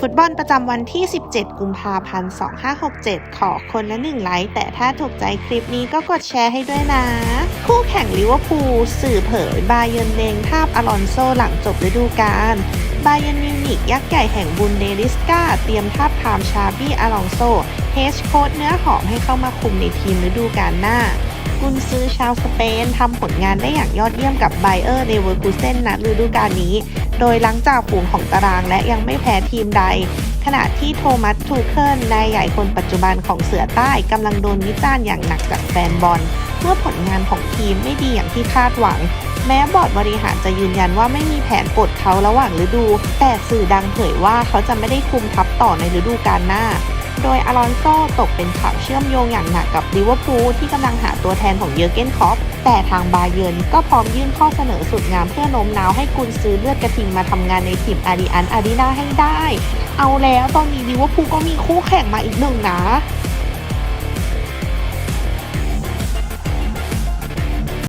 ฟุตบอลประจำวันที่ 17 กุมภาพันธ์ 2567 ขอคนละหนึ่งไลค์แต่ถ้าถูกใจคลิปนี้ก็กดแชร์ให้ด้วยนะ คู่แข่งลิเวอร์พูลสื่อเผยบาเยิร์นเนงทาบอลอนโซหลังจบฤดูกาลบาเยิร์นมิวนิกยักษ์ใหญ่แห่งบุนเดลิสกาเตรียมทาบทามชาบี้อลองโซเฮชโค้ดเนื้อหอมให้เข้ามาคุมในทีมฤดูกาลหน้ากุนซือชาวสเปนทำผลงานได้อย่างยอดเยี่ยมกับไบเออร์เลเวอร์คูเซนณฤดูกาลนี้ โดยหลังจากฝูงของตารางและยังไม่แพ้ทีมใด ขณะที่โทมัสทูเคิลนายใหญ่คนปัจจุบันของเสือใต้กำลังโดนวิจารณ์อย่างหนักจากแฟนบอล เมื่อผลงานของทีมไม่ดีอย่างที่คาดหวัง แม้บอร์ดบริหารจะยืนยันว่าไม่มีแผนปลดเขาระหว่างฤดู แต่สื่อดังเผยว่าเขาจะไม่ได้คุมทัพต่อในฤดูกาลหน้า โดยอารอนโซตกเป็นข่าวเชื่อมโยงอย่างหนักกับลิเวอร์พูลที่กำลังหาตัวแทนของเยอร์เกนคอปแต่ทางบาเยิร์นก็พร้อมยื่นข้อเสนอสุดงามเพื่อโน้มน้าวให้กุนซื้อเลือดกระทิงมาทำงานในทีมอาริอันอารีนาให้ได้ เอาแล้วตอนนี้ลิเวอร์พูลก็มีคู่แข่งมาอีกหนึ่งนะ